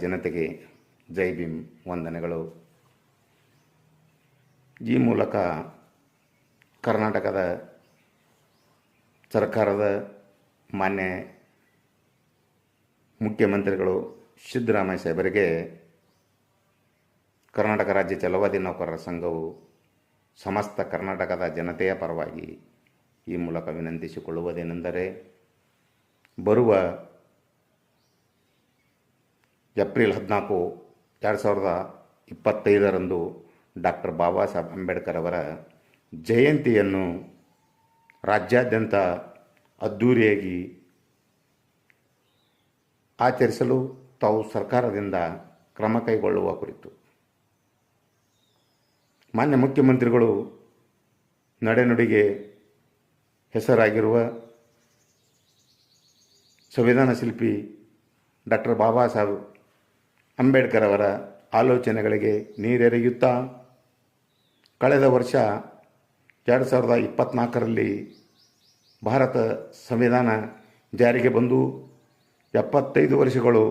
ಜನತೆಗೆ ಜೈ ಭೀಮ್ ವಂದನೆಗಳು. ಈ ಮೂಲಕ ಕರ್ನಾಟಕದ ಸರ್ಕಾರದ ಮಾನ್ಯ ಮುಖ್ಯಮಂತ್ರಿಗಳು ಸಿದ್ದರಾಮಯ್ಯ ಸಾಹೇಬರಿಗೆ ಕರ್ನಾಟಕ ರಾಜ್ಯ ಚಲವಾದಿ ನೌಕರರ ಸಂಘವು ಸಮಸ್ತ ಕರ್ನಾಟಕದ ಜನತೆಯ ಪರವಾಗಿ ಈ ಮೂಲಕ ವಿನಂತಿಸಿಕೊಳ್ಳುವುದೇನೆಂದರೆ ಬರುವ ಏಪ್ರಿಲ್ ಹದಿನಾಲ್ಕು ಎರಡು ಸಾವಿರದ ಇಪ್ಪತ್ತೈದರಂದು ಡಾಕ್ಟರ್ ಬಾಬಾ ಸಾಹೇಬ್ ಅಂಬೇಡ್ಕರ್ ಅವರ ಜಯಂತಿಯನ್ನು ರಾಜ್ಯಾದ್ಯಂತ ಅದ್ಧೂರಿಯಾಗಿ ಆಚರಿಸಲು ತಾವು ಸರ್ಕಾರದಿಂದ ಕ್ರಮ ಕೈಗೊಳ್ಳುವ ಕುರಿತು. ಮಾನ್ಯ ಮುಖ್ಯಮಂತ್ರಿಗಳು ನಡೆನುಡಿಗೆ ಹೆಸರಾಗಿರುವ ಸಂವಿಧಾನ ಶಿಲ್ಪಿ ಡಾಕ್ಟರ್ ಬಾಬಾ ಸಾಹೇಬ್ ಅಂಬೇಡ್ಕರ್ ಅವರ ಆಲೋಚನೆಗಳಿಗೆ ನೀರೆರೆಯುತ್ತಾ ಕಳೆದ ವರ್ಷ ಎರಡು ಸಾವಿರದ ಇಪ್ಪತ್ತ್ನಾಲ್ಕರಲ್ಲಿ ಭಾರತ ಸಂವಿಧಾನ ಜಾರಿಗೆ ಬಂದು ಎಪ್ಪತ್ತೈದು ವರ್ಷಗಳು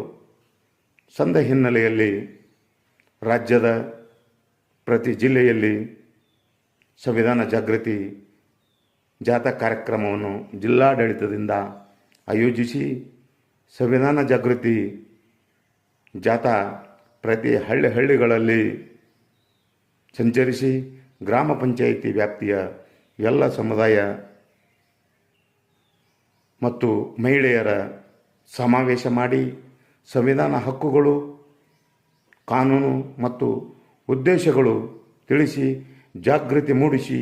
ಸಂದ ಹಿನ್ನೆಲೆಯಲ್ಲಿ ರಾಜ್ಯದ ಪ್ರತಿ ಜಿಲ್ಲೆಯಲ್ಲಿ ಸಂವಿಧಾನ ಜಾಗೃತಿ ಜಾಥಾ ಕಾರ್ಯಕ್ರಮವನ್ನು ಜಿಲ್ಲಾಡಳಿತದಿಂದ ಆಯೋಜಿಸಿ ಸಂವಿಧಾನ ಜಾಗೃತಿ ಜಾಥಾ ಪ್ರತಿ ಹಳ್ಳಿ ಹಳ್ಳಿಗಳಲ್ಲಿ ಸಂಚರಿಸಿ ಗ್ರಾಮ ಪಂಚಾಯಿತಿ ವ್ಯಾಪ್ತಿಯ ಎಲ್ಲ ಸಮುದಾಯ ಮತ್ತು ಮಹಿಳೆಯರ ಸಮಾವೇಶ ಮಾಡಿ ಸಂವಿಧಾನ ಹಕ್ಕುಗಳು, ಕಾನೂನು ಮತ್ತು ಉದ್ದೇಶಗಳು ತಿಳಿಸಿ, ಜಾಗೃತಿ ಮೂಡಿಸಿ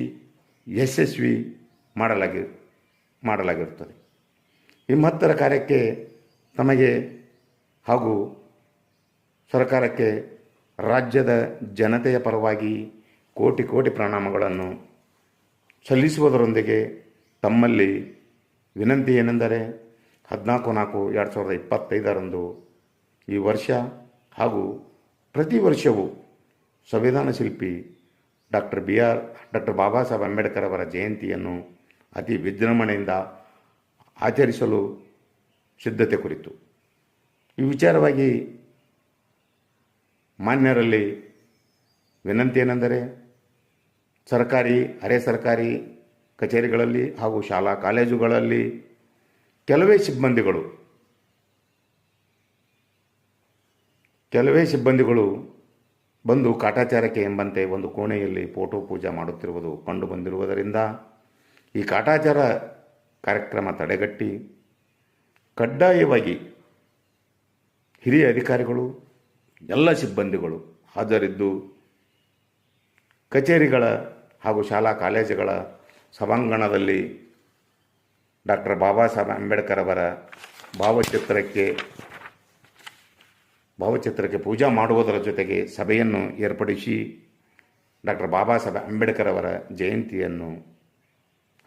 ಯಶಸ್ವಿ ಮಾಡಲಾಗಿ, ಮಾಡಲಾಗಿರುತ್ತದೆ. ಈ ಮಹತ್ತರ ಕಾರ್ಯಕ್ಕೆ ತಮಗೆ ಹಾಗೂ ಸರ್ಕಾರಕ್ಕೆ ರಾಜ್ಯದ ಜನತೆಯ ಪರವಾಗಿ ಕೋಟಿ ಕೋಟಿ ಪ್ರಣಾಮಗಳನ್ನು ಸಲ್ಲಿಸುವುದರೊಂದಿಗೆ ತಮ್ಮಲ್ಲಿ ವಿನಂತಿ ಏನೆಂದರೆ ಹದಿನಾಲ್ಕು ನಾಲ್ಕು ಎರಡು ಸಾವಿರದ ಇಪ್ಪತ್ತೈದರಂದು ಈ ವರ್ಷ ಹಾಗೂ ಪ್ರತಿ ವರ್ಷವೂ ಸಂವಿಧಾನ ಶಿಲ್ಪಿ doctor B R doctor Baba Saheb Ambedkar ಅವರ ಜಯಂತಿಯನ್ನು ಅತಿ ವಿಜೃಂಭಣೆಯಿಂದ ಆಚರಿಸಲು ಸಿದ್ಧತೆ ಕುರಿತು. ಈ ವಿಚಾರವಾಗಿ ಮಾನ್ಯರಲ್ಲಿ ವಿನಂತಿ ಏನೆಂದರೆ ಸರ್ಕಾರಿ, ಅರೆ ಸರ್ಕಾರಿ ಕಚೇರಿಗಳಲ್ಲಿ ಹಾಗೂ ಶಾಲಾ ಕಾಲೇಜುಗಳಲ್ಲಿ ಕೆಲವೇ ಸಿಬ್ಬಂದಿಗಳು ಕೆಲವೇ ಸಿಬ್ಬಂದಿಗಳು ಬಂದು ಕಾಟಾಚಾರಕ್ಕೆ ಎಂಬಂತೆ ಒಂದು ಕೋಣೆಯಲ್ಲಿ ಫೋಟೋ ಪೂಜೆ ಮಾಡುತ್ತಿರುವುದು ಕಂಡು ಬಂದಿರುವುದರಿಂದ ಈ ಕಾಟಾಚಾರ ಕಾರ್ಯಕ್ರಮ ತಡೆಗಟ್ಟಿ ಕಡ್ಡಾಯವಾಗಿ ಹಿರಿಯ ಅಧಿಕಾರಿಗಳು ಎಲ್ಲ ಸಿಬ್ಬಂದಿಗಳು ಹಾಜರಿದ್ದು ಕಚೇರಿಗಳ ಹಾಗೂ ಶಾಲಾ ಕಾಲೇಜುಗಳ ಸಭಾಂಗಣದಲ್ಲಿ ಡಾಕ್ಟರ್ ಬಾಬಾ ಸಾಹೇಬ್ ಅಂಬೇಡ್ಕರ್ ಅವರ ಭಾವಚಿತ್ರಕ್ಕೆ ಭಾವಚಿತ್ರಕ್ಕೆ ಪೂಜಾ ಮಾಡುವುದರ ಜೊತೆಗೆ ಸಭೆಯನ್ನು ಏರ್ಪಡಿಸಿ ಡಾಕ್ಟರ್ ಬಾಬಾ ಸಾಹೇಬ್ ಅಂಬೇಡ್ಕರ್ ಅವರ ಜಯಂತಿಯನ್ನು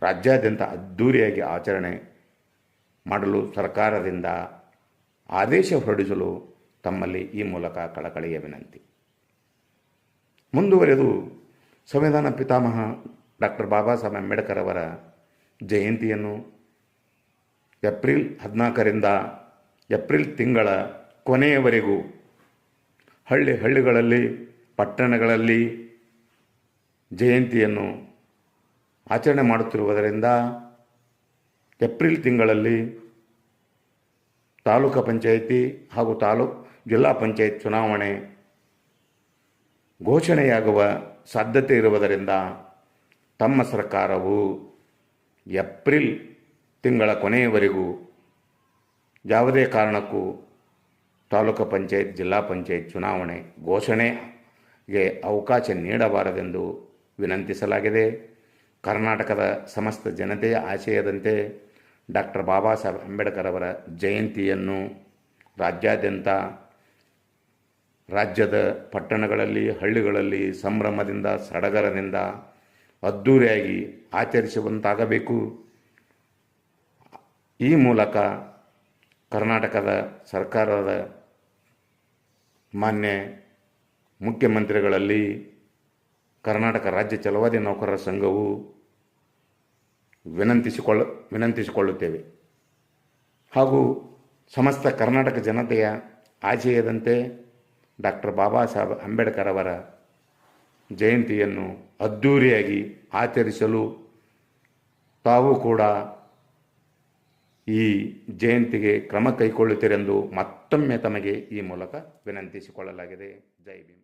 ರಾಜ್ಯಾದ್ಯಂತ ಅದ್ಧೂರಿಯಾಗಿ ಆಚರಣೆ ಮಾಡಲು ಸರ್ಕಾರದಿಂದ ಆದೇಶ ಹೊರಡಿಸಲು ತಮ್ಮಲ್ಲಿ ಈ ಮೂಲಕ ಕಳಕಳಿಯ ವಿನಂತಿ. ಮುಂದುವರೆದು ಸಂವಿಧಾನ ಪಿತಾಮಹ ಡಾಕ್ಟರ್ ಬಾಬಾ ಸಾಹೇಬ್ ಅಂಬೇಡ್ಕರ್ ಅವರ ಜಯಂತಿಯನ್ನು ಏಪ್ರಿಲ್ ಹದಿನಾಲ್ಕರಿಂದ ಏಪ್ರಿಲ್ ತಿಂಗಳ ಕೊನೆಯವರೆಗೂ ಹಳ್ಳಿ ಹಳ್ಳಿಗಳಲ್ಲಿ, ಪಟ್ಟಣಗಳಲ್ಲಿ ಜಯಂತಿಯನ್ನು ಆಚರಣೆ ಮಾಡುತ್ತಿರುವುದರಿಂದ ಏಪ್ರಿಲ್ ತಿಂಗಳಲ್ಲಿ ತಾಲೂಕು ಪಂಚಾಯಿತಿ ಹಾಗೂ ತಾಲೂಕು ಜಿಲ್ಲಾ ಪಂಚಾಯತ್ ಚುನಾವಣೆ ಘೋಷಣೆಯಾಗುವ ಸಾಧ್ಯತೆ ಇರುವುದರಿಂದ ತಮ್ಮ ಸರ್ಕಾರವು ಏಪ್ರಿಲ್ ತಿಂಗಳ ಕೊನೆಯವರೆಗೂ ಯಾವುದೇ ಕಾರಣಕ್ಕೂ ತಾಲೂಕು ಪಂಚಾಯತ್, ಜಿಲ್ಲಾ ಪಂಚಾಯತ್ ಚುನಾವಣೆ ಘೋಷಣೆಗೆ ಅವಕಾಶ ನೀಡಬಾರದೆಂದು ವಿನಂತಿಸಲಾಗಿದೆ. ಕರ್ನಾಟಕದ ಸಮಸ್ತ ಜನತೆಯ ಆಶಯದಂತೆ ಡಾಕ್ಟರ್ ಬಾಬಾ ಸಾಹೇಬ್ ಅಂಬೇಡ್ಕರ್ ಅವರ ಜಯಂತಿಯನ್ನು ರಾಜ್ಯಾದ್ಯಂತ ರಾಜ್ಯದ ಪಟ್ಟಣಗಳಲ್ಲಿ, ಹಳ್ಳಿಗಳಲ್ಲಿ ಸಂಭ್ರಮದಿಂದ, ಸಡಗರದಿಂದ ಅದ್ಧೂರಿಯಾಗಿ ಆಚರಿಸುವಂತಾಗಬೇಕು. ಈ ಮೂಲಕ ಕರ್ನಾಟಕದ ಸರ್ಕಾರದ ಮಾನ್ಯ ಮುಖ್ಯಮಂತ್ರಿಗಳಲ್ಲಿ ಕರ್ನಾಟಕ ರಾಜ್ಯ ಚಲವಾದಿ ನೌಕರರ ಸಂಘವು ವಿನಂತಿಸಿಕೊಳ್ಳ, ವಿನಂತಿಸಿಕೊಳ್ಳುತ್ತೇವೆ. ಹಾಗೂ ಸಮಸ್ತ ಕರ್ನಾಟಕ ಜನತೆಯ ಆಶಯದಂತೆ ಡಾಕ್ಟರ್ ಬಾಬಾ ಸಾಹೇಬ್ ಅಂಬೇಡ್ಕರ್ ಅವರ ಜಯಂತಿಯನ್ನು ಅದ್ಧೂರಿಯಾಗಿ ಆಚರಿಸಲು ತಾವು ಕೂಡ ಈ ಜಯಂತಿಗೆ ಕ್ರಮ ಕೈಗೊಳ್ಳುತ್ತೀರೆಂದು ಮತ್ತೊಮ್ಮೆ ತಮಗೆ ಈ ಮೂಲಕ ವಿನಂತಿಸಿಕೊಳ್ಳಲಾಗಿದೆ. ಜೈ ಭೀಮ್.